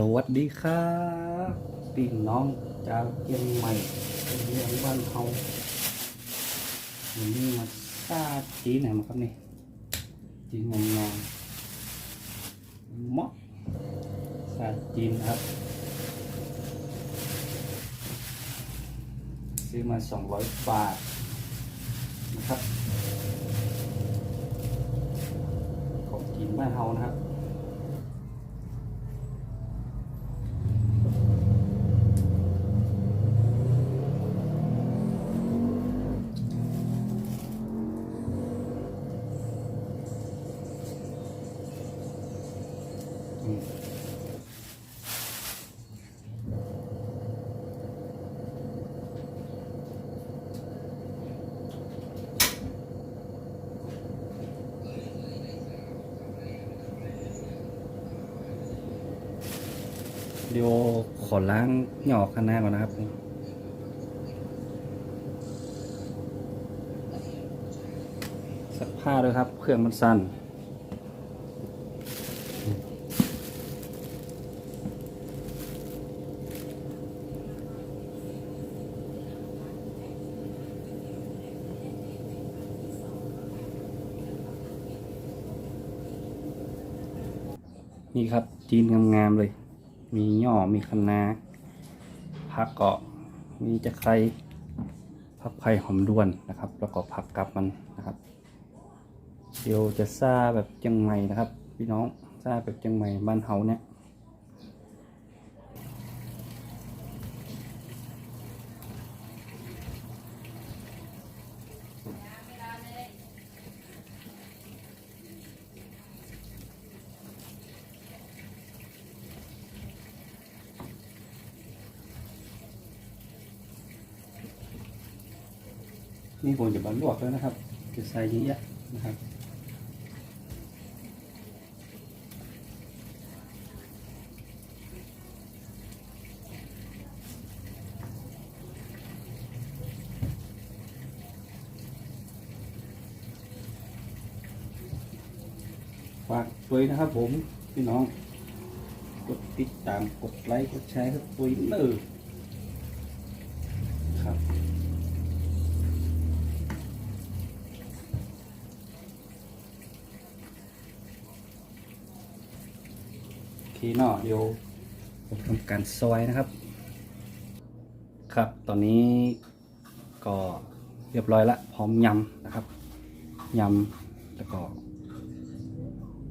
สวัสดีครับพี่น้องจากเชียงใหม่เป็นเรื่องบ้านเฮาวันนี้มาซาจีนไหนมาครับนี่จีนงงงมาะซาจีนครับ ซื้อมา 200 บาทนะครับของจีนบ้านเฮานะครับ เดี๋ยขอล้างหยอกข้างหน้าก่อนนะครับสักผ้าด้วยครับ เครื่องมันสั้นนี่ครับจีนงามๆเลย มีย่อมีคะน้าผักเกาะมีจะไครผักไผ่หอมด้วนนะครับ แล้วก็ผักกับมันนะครับ เดี๋ยวจะซาแบบจังใหม่นะครับ พี่น้องซาแบบจังใหม่บ้านเฮาเนี่ย นี่ผมจะบรรลวกแล้วนะครับ จะใส่เยอะๆนะครับฝากด้วยนะครับผม พี่น้อง กดติดตามกดไลค์ กดแชร์ครับตัวเนอร์ โอเคเนาะเดี๋ยวผมทำการซอยนะครับ ครับ ตอนนี้ก็เรียบร้อยละพร้อมยำนะครับยำแล้วก็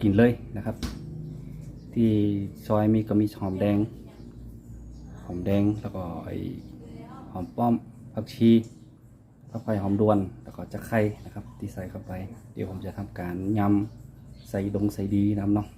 กินเลยนะครับ ที่ซอยมีก็มีหอมแดง หอมแดงแล้วก็ไอหอมป้อมผักชีผักไผ่หอมดวนแล้วก็จะไข่นะครับ ที่ใส่เข้าไป เดี๋ยวผมจะทำการยำใส่ดงใส่ดีน้ำเนาะ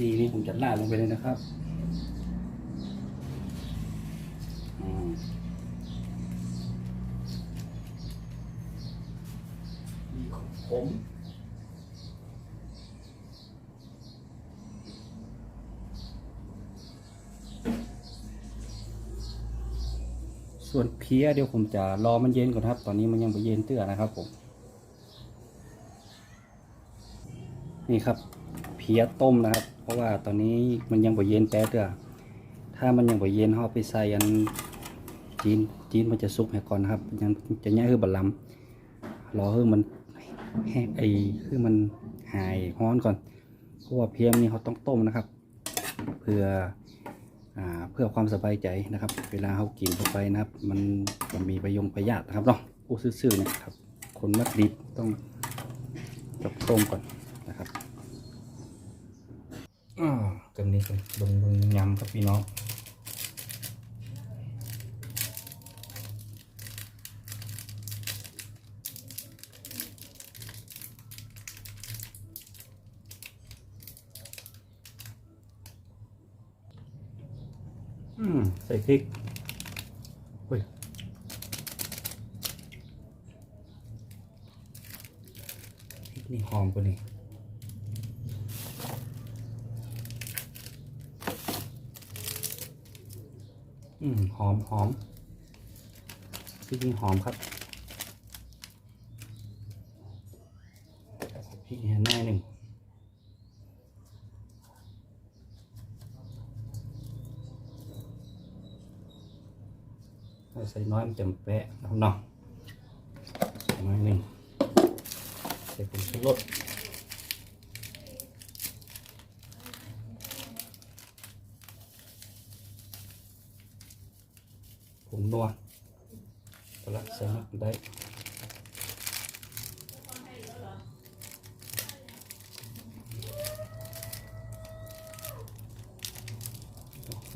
ดีนี่ผมจะลาดลงไปเลยนะครับอืมมีของผมส่วนเพี้ยเดี๋ยวผมจะรอมันเย็นก่อนครับ ตอนนี้มันยังไม่เย็นเตื้อนะครับผม นี่ครับ เพียต้มนะครับ เพราะว่าตอนนี้มันยังบ่เย็นแต่เด้อถ้ามันยังบ่เย็นเราไปใส่อันจีนจีนมันจะสุกให้ก่อนนะครับยังจะแย่คือบัลลัมรอให้มันแห้งไอ้คือมันหายร้อนก่อนเพราะว่าเพียมนี่เขาต้องต้มนะครับ เพื่อเพื่อความสบายใจนะครับ เวลาเขากินเข้าไปนะครับ มันจะมีประโยชน์ประหยัดนะครับเนาะอู้ซื่อๆเนี่ยครับ คนมักดิบต้องจับต้มก่อนนะครับ อ่ากันนี้กันลงลงยำครับพี่น้องใส่พริกเฮ้ยพริกนี่หอมกว่านี่ อืมหอมหอมพริกนี่หอมครับพริกนี่หน่อยหนึ่งใส่น้อยมันจะแปะนะครับเนาะใส่น้อยหนึ่งใส่ผงชูรส ผงนัวก็ละใส่มากได้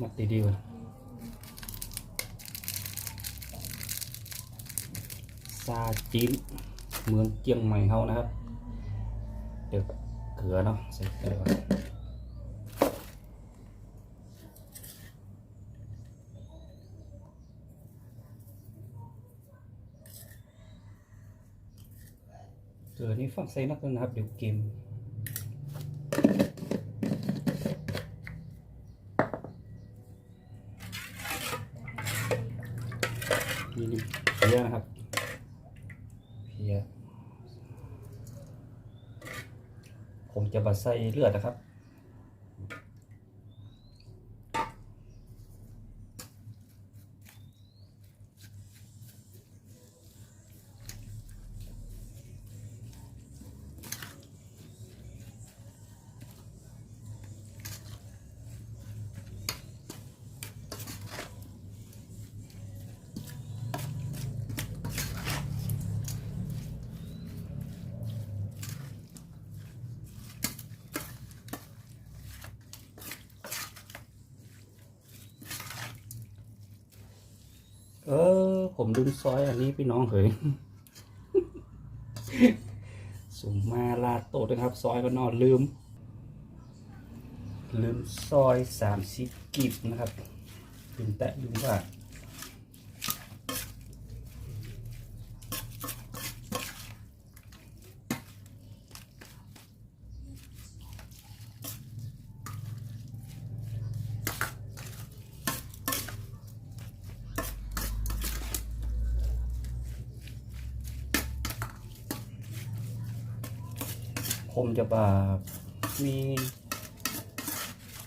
มัดดีๆก่อนซาจีนเมืองเชียงใหม่เขานะครับเดี๋ยวเกลือเนาะใส่เกลือ อนเกลือนี่ฟังใส่นักด้วยนะครับ เดี๋ยวเกมนี่นี่เพียนะครับเพียผมจะบัดใส่เลือดนะครับ เออ ผมดูซอยอันนี้พี่น้องเฮ้ยสุมมาลาโตะด้วยนะครับ ซอยก็นอนลืม ลืมซอยสามสิบกิบนะครับลืมแตะลืมว่า มจะบามี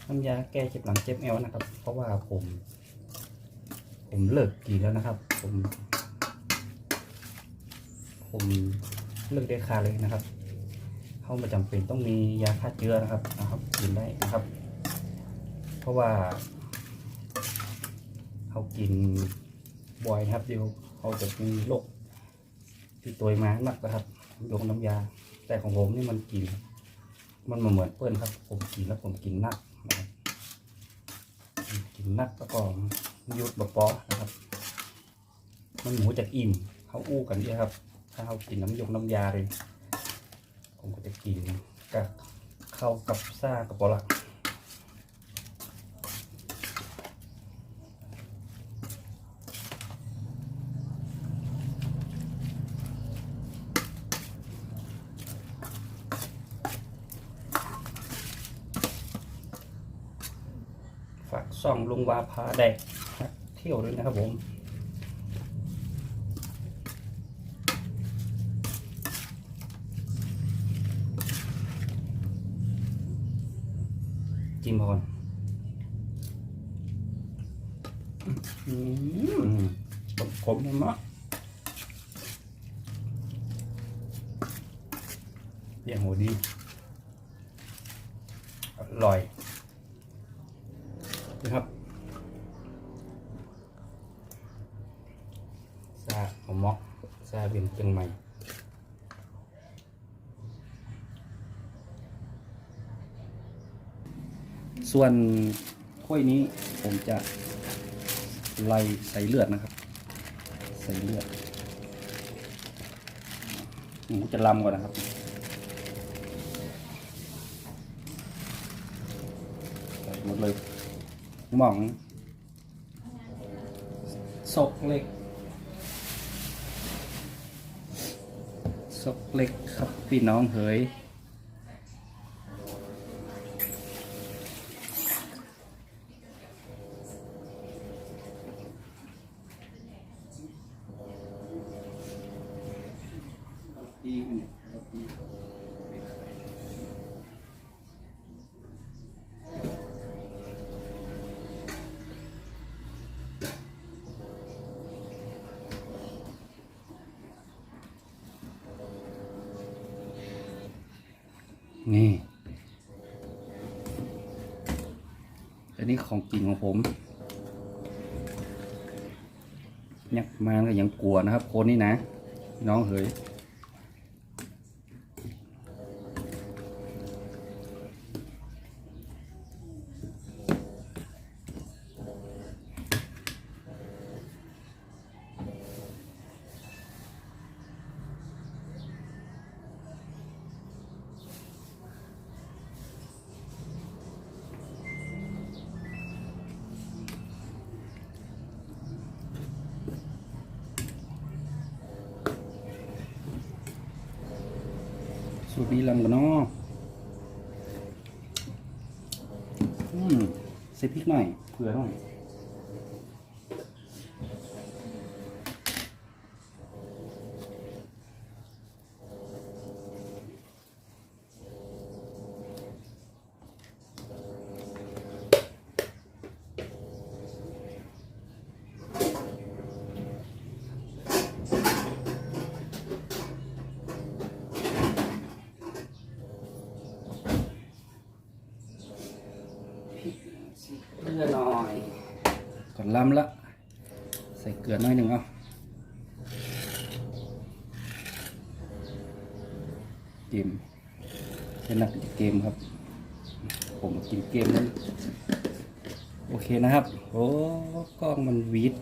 น้ำยาแก้เจ็บหลังเจ็บแอวนะครับ เพราะว่าผม ผมเลิกกินแล้วนะครับ ผม ผมเลิกได้ขาเลยนะครับเขามาจำเป็นต้องมียาฆ่าเชื้อนะครับนะครับกินได้นะครับ เพราะว่าเขากินบ่อยนะครับเดี๋ยวเขาจะมีโรคที่ตัวมาหนักนะครับโยงน้ำยา แต่ของผมนี่มันกิน มันมาเหมือนเปิ้ลครับ ผมกินแล้วผมกินนักนะครับกินนักแล้วก็ยุดบะปอนะครับ มันหมูจากอิ่มเขาอู้กันเนี่ยครับ ถ้าเขากินน้ำยงน้ำยาเลย ผมก็จะกินกับเข้ากับซ่ากับปอละฝาก ซ่องลุงวาพาแดกเที่ยวด้วยนะครับผมจิ้มก่อนอืมขมๆมากเยี่ยงหัวดีอร่อย นะครับซาหอมมอกซาเป็นเชียงใหม่ส่วนข้อยนี้ผมจะไล่ใส่เลือดนะครับ ใส่เลือดผมจะลำก่อนนะครับ ใส่หมดเลย หม่องศกเล็กศกเล็กครับพี่น้องเฮ้ย นี่อันนี้ของจริงของผม ยักมาก็ยังกลัวนะครับ คนนี้นะ น้องเฮ้ย สูตรนี้ลำกันเนาะอืมใส่พริกหน่อยเผื่อหน่อย เกลือหน่อย ก่อน ล้ำละ ใส่เกลือน้อยหนึ่งเอาเกมเป็นนักเกมครับ ผมกินเกมนั้นโอเคนะครับ โอ้กล้องมันวีด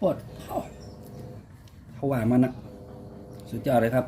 ปวด เขาว่าหวานมันนะสุดยอดเลยครับ